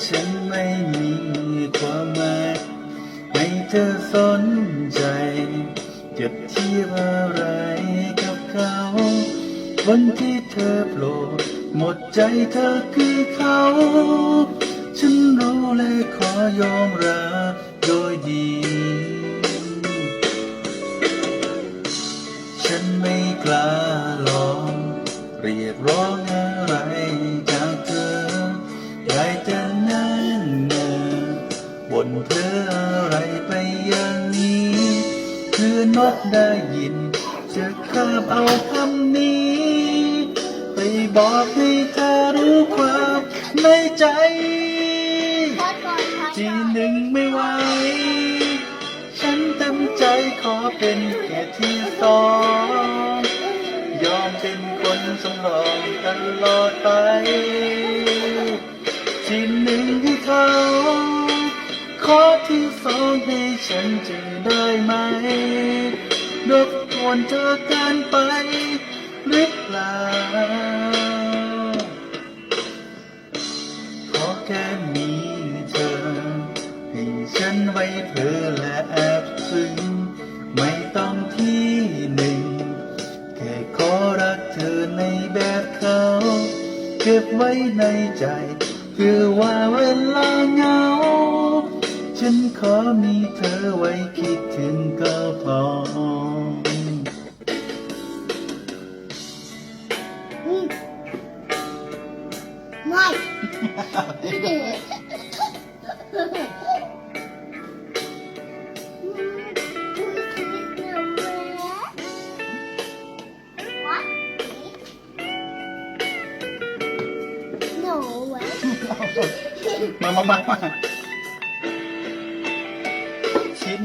ฉันไม่มีความหมายให้เธอสนใจจะเทียบอะไรกับเขาวันที่เธอโปรดหมดใจเธอคือเขา ฉันรู้และขอยอมรับโดยดี ฉันไม่กล้าลอง เรียกร้องอะไร เธออะไรไปอย่างนี้เพื่อนกได้ยิน จะข้ามเอาคำนี้ ไปบอกให้เธอรู้ความในใจ ทีหนึ่งไม่ไหว ฉันเต็มใจขอเป็นแค่ที่สอง ยอมเป็นคนสำรองตลอดไป ทีหนึ่งให้เขา ขอที่สองให้ฉันจะได้ไหมรบกวนเธอเกินไปหรือเปล่าขอแค่มีเธอ ให้ฉันไว้เพอและแอบซึ้งไม่ต้องที่หนึ่ง แค่ขอรักเธอในแบบเขา เก็บไว้ในใจเพื่อว่าเวลาเหงา ฉันขอมีเธอไว้คิดถึงก็พออืมไม่ What? No way. มา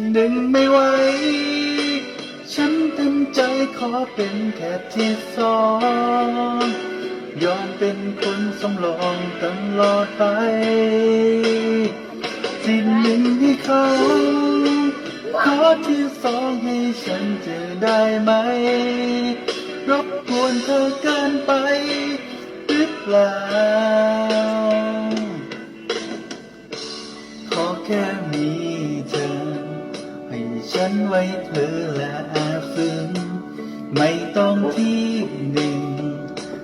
มามามาชิ้นหนึ่งไม่ไหว ฉันเต็มใจขอเป็นแค่ที่สอง ยอมเป็นคนสำรองตลอดไป สิ่งหนึ่งที่เขา ขอที่สองให้ฉันจะได้ไหม รบกวนเธอเกินไปหรือเปล่า ขอแค่มีเธอ ฉันไว้เธอและอบซึ้งไม่ต้องที่หนึ่ง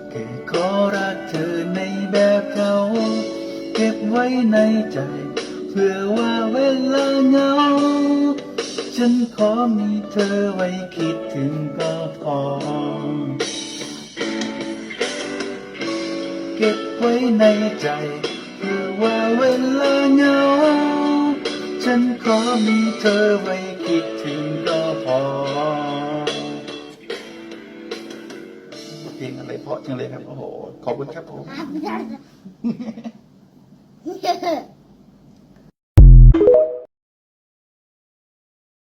แค่ขอรักเธอในแบบเขาเก็บไว้ในใจ เพื่อว่าเวลาเหงา ฉันขอมีเธอไว้คิดถึงก็พอ เก็บไว้ในใจ เพื่อว่าเวลาเหงา ฉันขอมีเธอไว้ ดถึงก็พอเพลงอะไรเพราะจังเลยครับ โอ้โห ขอบคุณครับผม